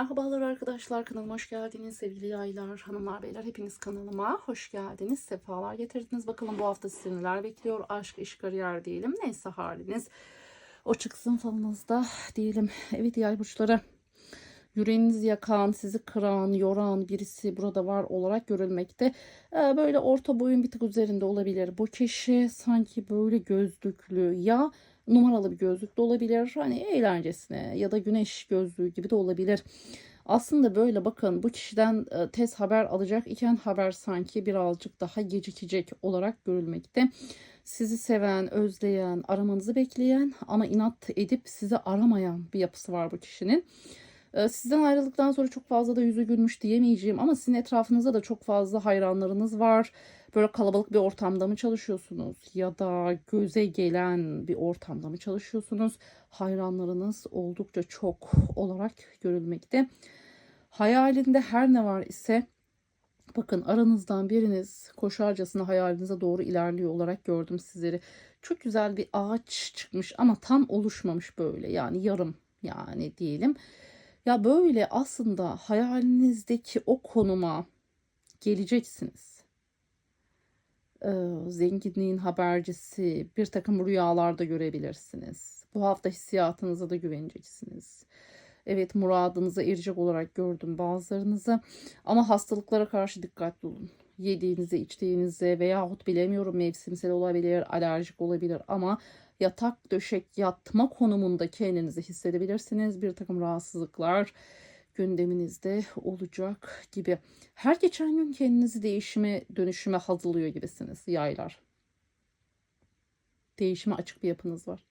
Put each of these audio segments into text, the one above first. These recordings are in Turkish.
Merhabalar arkadaşlar kanalıma hoş geldiniz sevgili yaylar hanımlar beyler. Hepiniz kanalıma hoş geldiniz sefalar getirdiniz. Bakalım bu hafta sizi neler bekliyor? Aşk iş kariyer diyelim. Neyse haliniz o çıksın falınızda diyelim. Evet yay burçları. Yüreğinizi yakan sizi kıran yoran birisi burada var olarak görülmekte. Ee, böyle orta boyun bir tık üzerinde olabilir. Bu kişi sanki böyle gözlüklü. Ya numaralı bir gözlük de olabilir. Hani eğlencesine ya da güneş gözlüğü gibi de olabilir. Aslında böyle bakın bu kişiden e, tez haber alacak iken haber sanki birazcık daha gecikecek olarak görülmekte. Sizi seven, özleyen, aramanızı bekleyen ama inat edip sizi aramayan bir yapısı var bu kişinin. E, Sizden ayrıldıktan sonra çok fazla da yüzü gülmüş diyemeyeceğim ama sizin etrafınızda da çok fazla hayranlarınız var. Böyle kalabalık bir ortamda mı çalışıyorsunuz ya da göze gelen bir ortamda mı çalışıyorsunuz? Hayranlarınız oldukça çok olarak görülmekte. Hayalinde her ne var ise bakın aranızdan biriniz koşarcasına hayalinize doğru ilerliyor olarak gördüm sizleri. Çok güzel bir ağaç çıkmış ama tam oluşmamış böyle yani yarım yani diyelim. Ya böyle aslında hayalinizdeki o konuma geleceksiniz e, zenginliğin habercisi bir takım rüyalarda görebilirsiniz. Bu hafta hissiyatınıza da güveneceksiniz. Evet muradınıza erecek olarak gördüm bazılarınızı ama hastalıklara karşı dikkatli olun. Yediğinize, içtiğinize veyahut bilemiyorum mevsimsel olabilir, alerjik olabilir ama yatak döşek yatma konumunda kendinizi hissedebilirsiniz. Bir takım rahatsızlıklar, gündeminizde olacak gibi. Her geçen gün kendinizi değişime, dönüşüme hazırlıyor gibisiniz yaylar. Değişime açık bir yapınız var.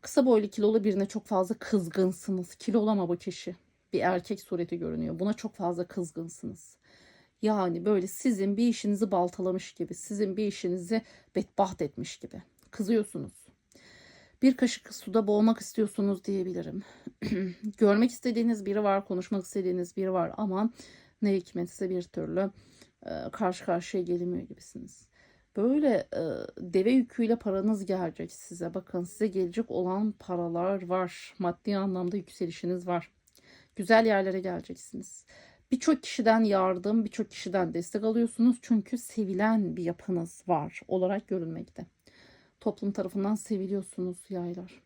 Kısa boylu kilolu birine çok fazla kızgınsınız. Kilolama bu kişi. Bir erkek sureti görünüyor. Buna çok fazla kızgınsınız. Yani böyle sizin bir işinizi baltalamış gibi, sizin bir işinizi bedbaht etmiş gibi. Kızıyorsunuz. Bir kaşık suda boğmak istiyorsunuz diyebilirim. Görmek istediğiniz biri var, konuşmak istediğiniz biri var ama ne hikmetse bir türlü e, karşı karşıya gelemiyor gibisiniz. Böyle e, deve yüküyle paranız gelecek size. Bakın size gelecek olan paralar var. Maddi anlamda yükselişiniz var. Güzel yerlere geleceksiniz. Birçok kişiden yardım, birçok kişiden destek alıyorsunuz. Çünkü sevilen bir yapınız var olarak görülmekte toplum tarafından seviliyorsunuz yaylar.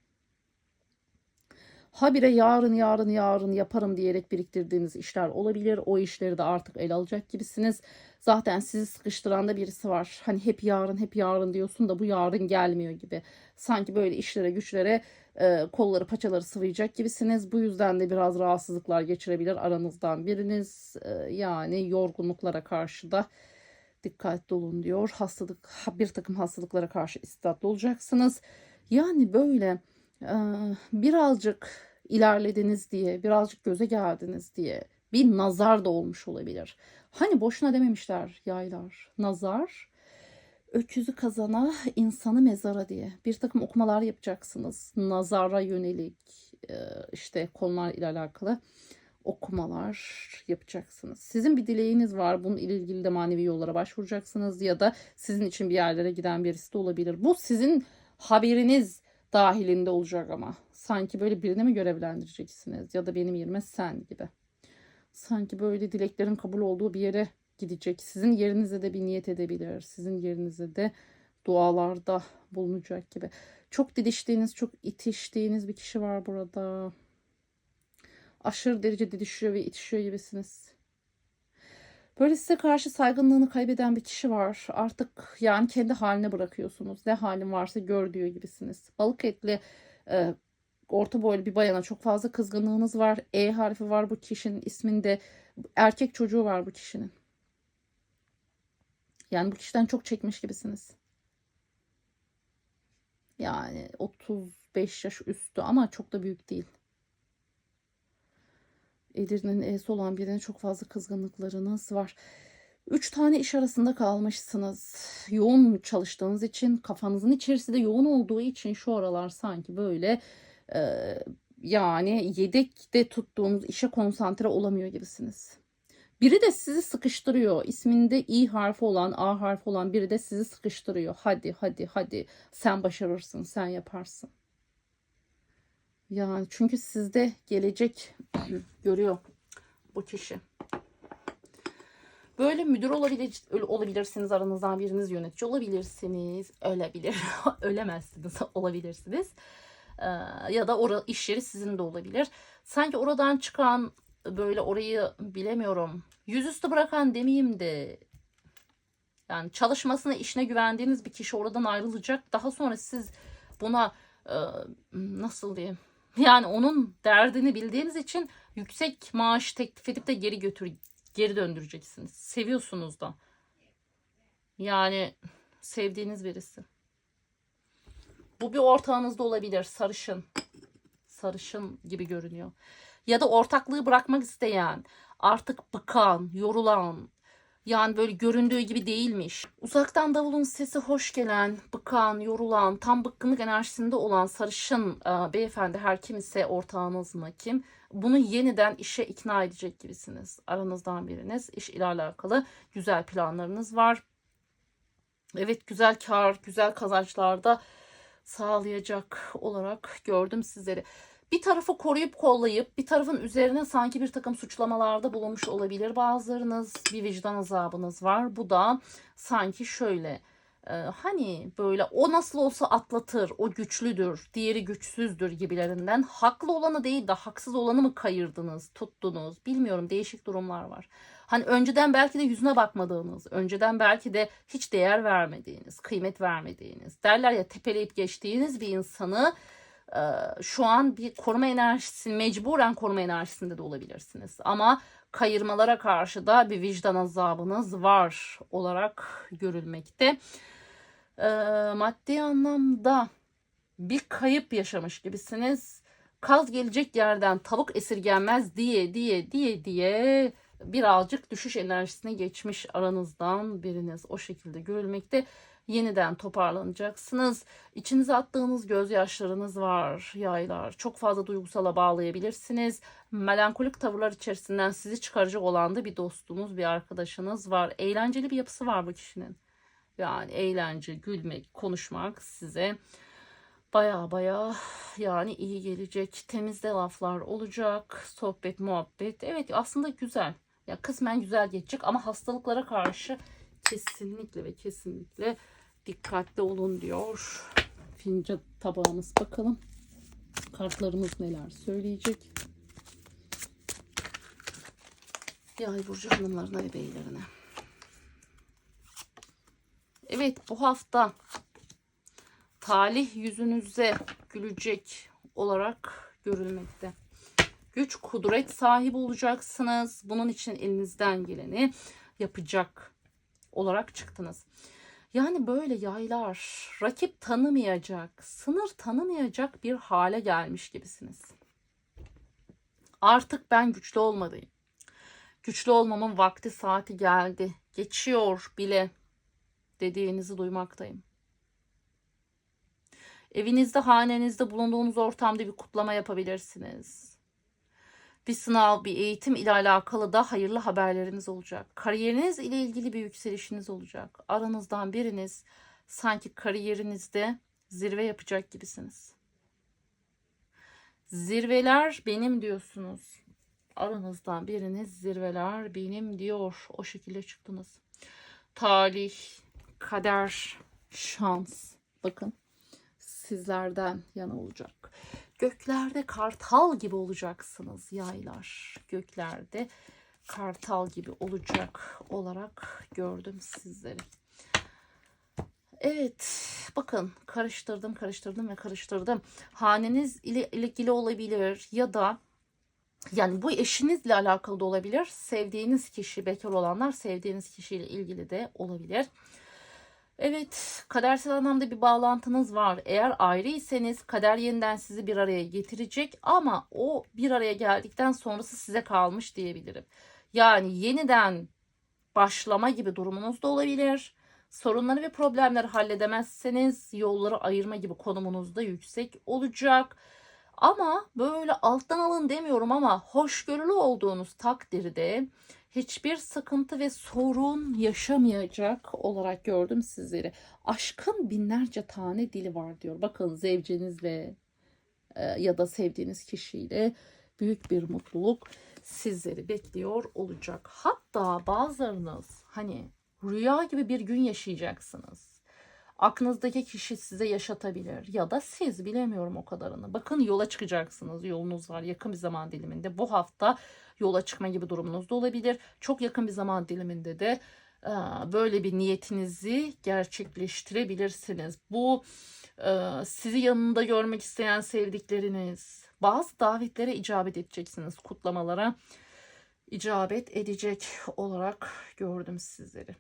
Habire yarın yarın yarın yaparım diyerek biriktirdiğiniz işler olabilir. O işleri de artık el alacak gibisiniz. Zaten sizi sıkıştıran da birisi var. Hani hep yarın hep yarın diyorsun da bu yarın gelmiyor gibi. Sanki böyle işlere güçlere e, kolları paçaları sıvayacak gibisiniz. Bu yüzden de biraz rahatsızlıklar geçirebilir aranızdan biriniz. E, yani yorgunluklara karşı da dikkatli olun diyor. Hastalık bir takım hastalıklara karşı istidatlı olacaksınız. Yani böyle birazcık ilerlediniz diye, birazcık göze geldiniz diye bir nazar da olmuş olabilir. Hani boşuna dememişler yaylar. Nazar öküzü kazana, insanı mezara diye bir takım okumalar yapacaksınız. Nazara yönelik işte konular ile alakalı okumalar yapacaksınız. Sizin bir dileğiniz var. Bunun ilgili de manevi yollara başvuracaksınız ya da sizin için bir yerlere giden birisi de olabilir. Bu sizin haberiniz dahilinde olacak ama. Sanki böyle birine mi görevlendireceksiniz ya da benim yerime sen gibi. Sanki böyle dileklerin kabul olduğu bir yere gidecek. Sizin yerinize de bir niyet edebilir. Sizin yerinize de dualarda bulunacak gibi. Çok didiştiğiniz, çok itiştiğiniz bir kişi var burada aşırı derecede düşüyor ve itişiyor gibisiniz. Böyle size karşı saygınlığını kaybeden bir kişi var. Artık yani kendi haline bırakıyorsunuz. Ne halin varsa gör diyor gibisiniz. Balık etli e, orta boylu bir bayana çok fazla kızgınlığınız var. E harfi var bu kişinin isminde. Erkek çocuğu var bu kişinin. Yani bu kişiden çok çekmiş gibisiniz. Yani 35 yaş üstü ama çok da büyük değil. Edirne'nin E'si olan birine çok fazla kızgınlıklarınız var. Üç tane iş arasında kalmışsınız. Yoğun çalıştığınız için kafanızın içerisi de yoğun olduğu için şu aralar sanki böyle e, yani yedekte tuttuğunuz işe konsantre olamıyor gibisiniz. Biri de sizi sıkıştırıyor. İsminde İ harfi olan, A harfi olan biri de sizi sıkıştırıyor. Hadi hadi hadi sen başarırsın, sen yaparsın. Yani çünkü sizde gelecek görüyor bu kişi. Böyle müdür olabilir, olabilirsiniz aranızdan biriniz yönetici olabilirsiniz. Ölebilir. Ölemezsiniz. olabilirsiniz. Ee, ya da ora, iş yeri sizin de olabilir. Sanki oradan çıkan böyle orayı bilemiyorum. Yüzüstü bırakan demeyeyim de yani çalışmasına işine güvendiğiniz bir kişi oradan ayrılacak. Daha sonra siz buna e, nasıl diyeyim? Yani onun derdini bildiğiniz için yüksek maaş teklif edip de geri götür geri döndüreceksiniz. Seviyorsunuz da. Yani sevdiğiniz birisi. Bu bir ortağınızda olabilir. Sarışın. Sarışın gibi görünüyor. Ya da ortaklığı bırakmak isteyen, artık bıkan, yorulan, yani böyle göründüğü gibi değilmiş. Uzaktan davulun sesi hoş gelen, bıkan, yorulan, tam bıkkınlık enerjisinde olan sarışın e, beyefendi her kim ise ortağınız mı kim? Bunu yeniden işe ikna edecek gibisiniz. Aranızdan biriniz iş ile alakalı güzel planlarınız var. Evet güzel kar, güzel kazançlarda sağlayacak olarak gördüm sizleri bir tarafı koruyup kollayıp bir tarafın üzerine sanki bir takım suçlamalarda bulunmuş olabilir bazılarınız. Bir vicdan azabınız var. Bu da sanki şöyle e, hani böyle o nasıl olsa atlatır, o güçlüdür, diğeri güçsüzdür gibilerinden haklı olanı değil de haksız olanı mı kayırdınız, tuttunuz bilmiyorum değişik durumlar var. Hani önceden belki de yüzüne bakmadığınız, önceden belki de hiç değer vermediğiniz, kıymet vermediğiniz, derler ya tepeleyip geçtiğiniz bir insanı şu an bir koruma enerjisi mecburen koruma enerjisinde de olabilirsiniz. Ama kayırmalara karşı da bir vicdan azabınız var olarak görülmekte. Maddi anlamda bir kayıp yaşamış gibisiniz. Kaz gelecek yerden tavuk esirgenmez diye diye diye diye birazcık düşüş enerjisine geçmiş aranızdan biriniz o şekilde görülmekte yeniden toparlanacaksınız. İçinize attığınız gözyaşlarınız var yaylar. Çok fazla duygusala bağlayabilirsiniz. Melankolik tavırlar içerisinden sizi çıkaracak olan da bir dostunuz, bir arkadaşınız var. Eğlenceli bir yapısı var bu kişinin. Yani eğlence, gülmek, konuşmak size baya baya yani iyi gelecek. Temizde laflar olacak. Sohbet, muhabbet. Evet aslında güzel. Ya kısmen güzel geçecek ama hastalıklara karşı kesinlikle ve kesinlikle dikkatli olun diyor. Fincan tabağımız bakalım. Kartlarımız neler söyleyecek. Yay burcu hanımlarına ve beylerine. Evet bu hafta talih yüzünüze gülecek olarak görülmekte. Güç, kudret sahibi olacaksınız. Bunun için elinizden geleni yapacak olarak çıktınız. Yani böyle yaylar rakip tanımayacak, sınır tanımayacak bir hale gelmiş gibisiniz. Artık ben güçlü olmalıyım. Güçlü olmamın vakti saati geldi. Geçiyor bile dediğinizi duymaktayım. Evinizde, hanenizde bulunduğunuz ortamda bir kutlama yapabilirsiniz bir sınav, bir eğitim ile alakalı da hayırlı haberleriniz olacak. Kariyeriniz ile ilgili bir yükselişiniz olacak. Aranızdan biriniz sanki kariyerinizde zirve yapacak gibisiniz. Zirveler benim diyorsunuz. Aranızdan biriniz zirveler benim diyor. O şekilde çıktınız. Talih, kader, şans. Bakın sizlerden yana olacak. Göklerde kartal gibi olacaksınız yaylar. Göklerde kartal gibi olacak olarak gördüm sizleri. Evet bakın karıştırdım karıştırdım ve karıştırdım. Haneniz ile ilgili olabilir ya da yani bu eşinizle alakalı da olabilir. Sevdiğiniz kişi bekar olanlar sevdiğiniz kişiyle ilgili de olabilir. Evet, kadersel anlamda bir bağlantınız var. Eğer ayrıysanız kader yeniden sizi bir araya getirecek ama o bir araya geldikten sonrası size kalmış diyebilirim. Yani yeniden başlama gibi durumunuz da olabilir. Sorunları ve problemleri halledemezseniz yolları ayırma gibi konumunuz da yüksek olacak. Ama böyle alttan alın demiyorum ama hoşgörülü olduğunuz takdirde hiçbir sıkıntı ve sorun yaşamayacak olarak gördüm sizleri. Aşkın binlerce tane dili var diyor. Bakın zevcenizle e, ya da sevdiğiniz kişiyle büyük bir mutluluk sizleri bekliyor olacak. Hatta bazılarınız hani rüya gibi bir gün yaşayacaksınız. Aklınızdaki kişi size yaşatabilir ya da siz bilemiyorum o kadarını. Bakın yola çıkacaksınız. Yolunuz var yakın bir zaman diliminde. Bu hafta yola çıkma gibi durumunuz da olabilir. Çok yakın bir zaman diliminde de e, böyle bir niyetinizi gerçekleştirebilirsiniz. Bu e, sizi yanında görmek isteyen sevdikleriniz, bazı davetlere icabet edeceksiniz, kutlamalara icabet edecek olarak gördüm sizleri.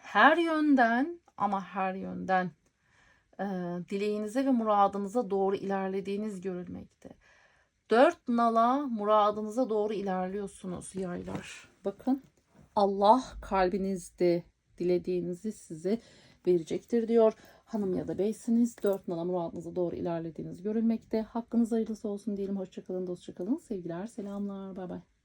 Her yönden ama her yönden e, dileğinize ve muradınıza doğru ilerlediğiniz görülmekte. Dört nala muradınıza doğru ilerliyorsunuz yaylar. Bakın Allah kalbinizde dilediğinizi size verecektir diyor. Hanım ya da beysiniz dört nala muradınıza doğru ilerlediğiniz görülmekte. Hakkınız hayırlısı olsun diyelim. Hoşçakalın, dostçakalın. Sevgiler, selamlar. Bay bay.